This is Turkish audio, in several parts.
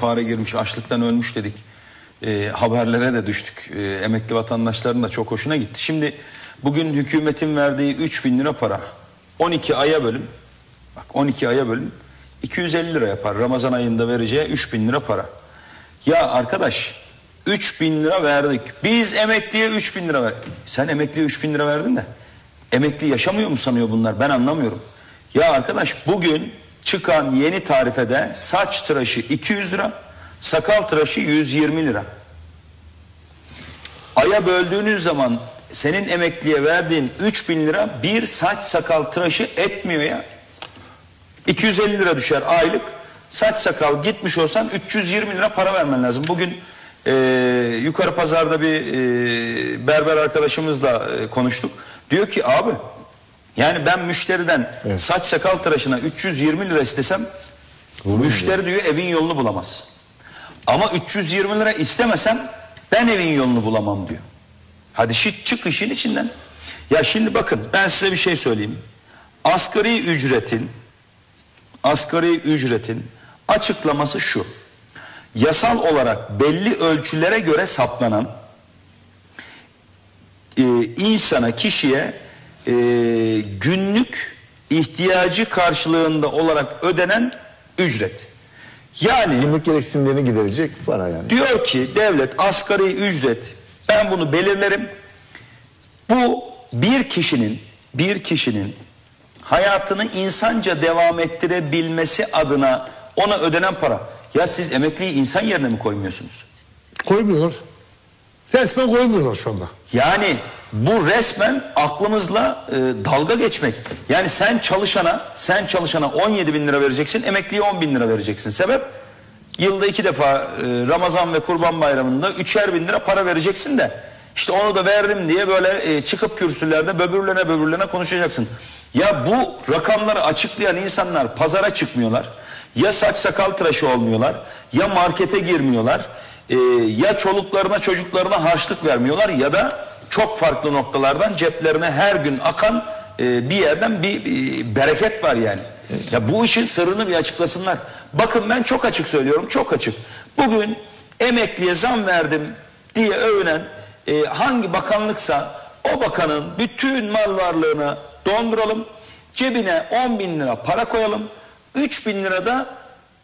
fare girmiş açlıktan ölmüş dedik. E, haberlere de düştük. E, emekli vatandaşların da çok hoşuna gitti. Şimdi bugün hükümetin verdiği 3 bin lira para 12 aya bölün. Bak 12 aya bölün. 250 lira yapar. Ramazan ayında vereceği 3 bin lira para. Ya arkadaş 3 bin lira verdik. Biz emekliye 3 bin lira ver. Sen emekliye 3 bin lira verdin de. Emekli yaşamıyor mu sanıyor bunlar? Ben anlamıyorum. Ya arkadaş bugün çıkan yeni tarifede saç tıraşı 200 lira, sakal tıraşı 120 lira. Aya böldüğünüz zaman senin emekliye verdiğin 3000 lira bir saç sakal tıraşı etmiyor ya. 250 lira düşer aylık. Saç sakal gitmiş olsan 320 lira para vermen lazım. Bugün e, yukarı pazarda bir e, berber arkadaşımızla e, konuştuk. Diyor ki abi yani ben müşteriden saç sakal tıraşına 320 lira istesem müşteri diyor evin yolunu bulamaz. Ama 320 lira istemesem ben evin yolunu bulamam diyor. Hadi çık işin içinden. Ya şimdi bakın ben size bir şey söyleyeyim. Asgari ücretin asgari ücretin açıklaması şu. Yasal olarak belli ölçülere göre saplanan e, insana, kişiye e, günlük ihtiyacı karşılığında olarak ödenen ücret. Yani Günlük gereksinimlerini giderecek para yani. diyor ki devlet asgari ücret ben bunu belirlerim. Bu bir kişinin bir kişinin hayatını insanca devam ettirebilmesi adına ona ödenen para. Ya siz emekliyi insan yerine mi koymuyorsunuz? Koymuyorlar. Resmen koymuyorlar şu anda. Yani bu resmen aklımızla e, dalga geçmek. Yani sen çalışana, sen çalışana 17 bin lira vereceksin, emekliye 10 bin lira vereceksin. Sebep? Yılda iki defa e, Ramazan ve Kurban Bayramı'nda üçer bin lira para vereceksin de işte onu da verdim diye böyle e, çıkıp kürsülerde böbürlene böbürlene konuşacaksın. Ya bu rakamları açıklayan insanlar pazara çıkmıyorlar. Ya saç sakal tıraşı olmuyorlar, ya markete girmiyorlar, e, ya çoluklarına çocuklarına harçlık vermiyorlar ya da çok farklı noktalardan ceplerine her gün akan e, bir yerden bir, bir bereket var yani. Ya bu işin sırrını bir açıklasınlar. Bakın ben çok açık söylüyorum, çok açık. Bugün emekliye zam verdim diye övünen e, hangi bakanlıksa o bakanın bütün mal varlığını donduralım. Cebine 10 bin lira para koyalım. 3 bin lira da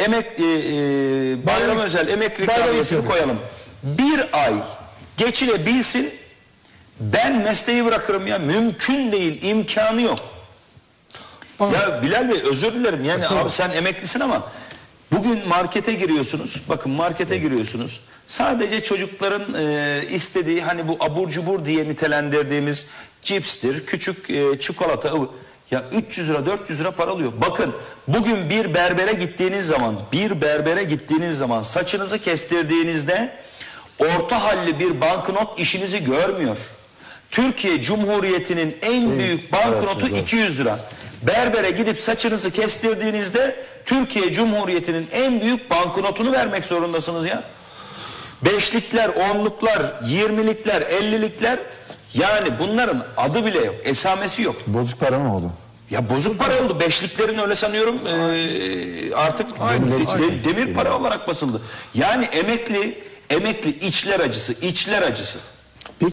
emek, e, e, bayram özel emeklilik bayram ikramiyesini ikramiye. koyalım. Bir ay geçilebilsin. Ben mesleği bırakırım ya. Mümkün değil. İmkanı yok. Bana- Ya Bilal Bey özür dilerim. Yani abi sen emeklisin ama bugün markete giriyorsunuz. Bakın markete giriyorsunuz. Sadece çocukların e, istediği hani bu abur cubur diye nitelendirdiğimiz cipstir küçük e, çikolata ıvı- ya 300 lira 400 lira para alıyor. Bakın bugün bir berbere gittiğiniz zaman bir berbere gittiğiniz zaman saçınızı kestirdiğinizde orta halli bir banknot işinizi görmüyor. Türkiye Cumhuriyeti'nin en büyük banknotu arasında. 200 lira. Berbere gidip saçınızı kestirdiğinizde Türkiye Cumhuriyeti'nin en büyük banknotunu vermek zorundasınız ya. Beşlikler, onluklar, yirmilikler, ellilikler yani bunların adı bile yok, esamesi yok. Bozuk para mı oldu? Ya bozuk para oldu. Beşliklerin öyle sanıyorum eee, artık de- demir para olarak basıldı. Yani emekli, emekli içler acısı, içler acısı.